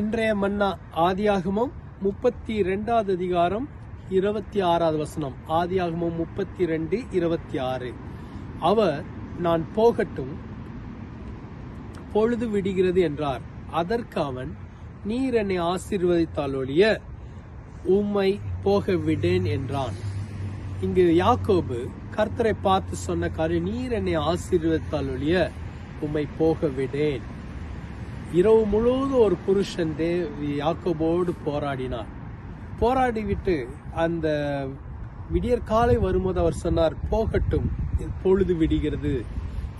இன்றைய மன்னா ஆதியாகமம் முப்பத்தி ரெண்டாவது அதிகாரம் இருபத்தி ஆறாவது வசனம். ஆதியாகமம் முப்பத்தி ரெண்டு இருபத்தி ஆறு அவர் நான் போகட்டும் பொழுது விடுகிறது என்றார். அதற்கு அவன் நீர் என்னை ஆசீர்வதித்தால் ஒழிய உம்மை போக விடேன் என்றான். இங்கு யாக்கோபு கர்த்தரை பார்த்து சொன்ன காரியம் நீர் என்னை ஆசீர்வதித்தால் ஒழிய உம்மை போக விடேன் இரவு முழுவதும் ஒரு புருஷன் தே யாக்கோபோடு போராடினார். போராடிவிட்டு அந்த விடியற் காலை வரும்போது அவர் சொன்னார் போகட்டும் பொழுது விடுகிறது.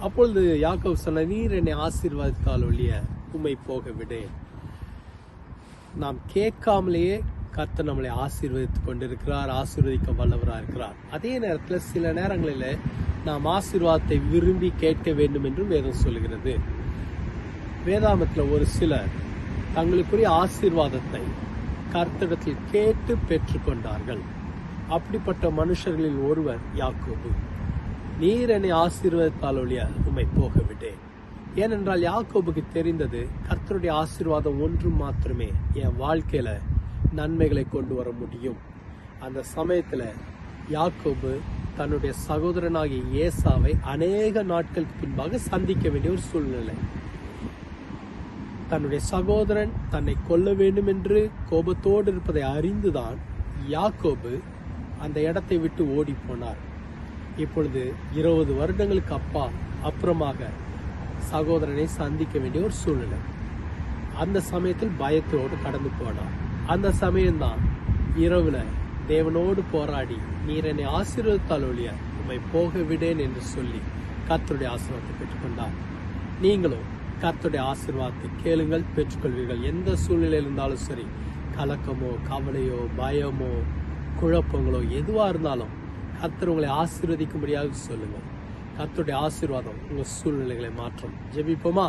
அப்பொழுது யாக்கோப் சொன்னார் நீர் என்னை ஆசீர்வாதத்தால் ஒழிய உண்மை போக விடேன். நாம் கேட்காமலேயே கர்த்தர் நம்மளை ஆசீர்வதித்துக் கொண்டிருக்கிறார் ஆசீர்வதிக்க வல்லவராக இருக்கிறார். அதே நேரத்தில் சில நேரங்களில் நாம் ஆசீர்வாதத்தை விரும்பி கேட்க வேண்டும் என்றும் வேதம் சொல்கிறது வேதாமத்தில் ஒரு சிலர் தங்களுக்குரிய ஆசீர்வாதத்தை கர்த்தடத்தில் கேட்டு பெற்றுக்கொண்டார்கள். அப்படிப்பட்ட மனுஷர்களில் ஒருவர் யாக்கோபு. நீர் என்னை ஆசீர்வாதத்தால் ஒழிய உண்மை போகவிட்டேன். ஏனென்றால் யாக்கோபுக்கு தெரிந்தது கர்த்தருடைய ஆசீர்வாதம் ஒன்று மாத்திரமே என் வாழ்க்கையில நன்மைகளை கொண்டு வர முடியும். அந்த சமயத்தில் யாக்கோபு தன்னுடைய சகோதரனாகிய ஏசாவை அநேக நாட்களுக்கு பின்பாக சந்திக்க வேண்டிய ஒரு சூழ்நிலை. தன்னுடைய சகோதரன் தன்னை கொல்ல வேண்டும் என்று கோபத்தோடு இருப்பதை அறிந்துதான் யாக்கோபு அந்த இடத்தை விட்டு ஓடி போனார். இப்பொழுது இருபது வருடங்களுக்கு அப்பா அப்புறமாக சகோதரனை சந்திக்க வேண்டிய ஒரு சூழ்நிலை. அந்த சமயத்தில் பயத்தோடு கடந்து போனார். அந்த சமயம்தான் இரவுல தேவனோடு போராடி நீர் என்னை ஆசீர்வதித்தால் ஒழிய உண்மை போக விடேன் என்று சொல்லி கத்தருடைய ஆசீர்வாதத்தை பெற்றுக்கொண்டார். நீங்களும் கத்துடைய ஆசிர்வாதத்தை கேளுங்கள் பெற்றுக்கொள்வீர்கள். எந்த சூழ்நிலையில் இருந்தாலும் சரி கலக்கமோ கவலையோ பயமோ குழப்பங்களோ எதுவாக இருந்தாலும் கத்தர் உங்களை ஆசீர்வதிக்கும்படியாக சொல்லுங்கள். கத்துடைய ஆசீர்வாதம் உங்கள் சூழ்நிலைகளை மாற்றம். ஜெபிப்போமா?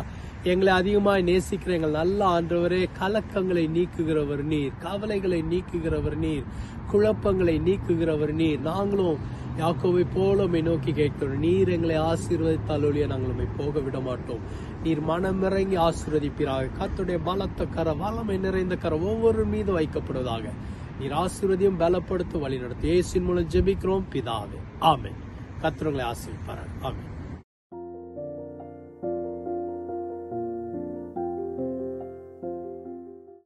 எங்களை அதிகமாக நேசிக்கிற எங்கள் நல்ல ஆண்டவரே கலக்கங்களை நீக்குகிறவர் நீர் கவலைகளை நீக்குகிறவர் நீர் குழப்பங்களை நீக்குகிறவர் நீர். நாங்களும் யாக்கோவை போல உம்மை நோக்கி கேட்கிறோம். நீர் எங்களை ஆசீர்வதித்தால் ஒழிய நாங்கள் உண்மை போக விட மாட்டோம் நீர் மனமிறங்கி ஆசீர்வதிப்பீராக. கத்துடைய பலத்த கர வளமை நிறைந்த கர ஒவ்வொரு மீது வைக்கப்படுவதாக. நீர் ஆசீர்வதியும் பலப்படுத்த வழி நடத்தும் மூலம் ஜெபிக்கிறோம். பிதாவே. ஆமே கர்த்தர் உங்களை ஆமே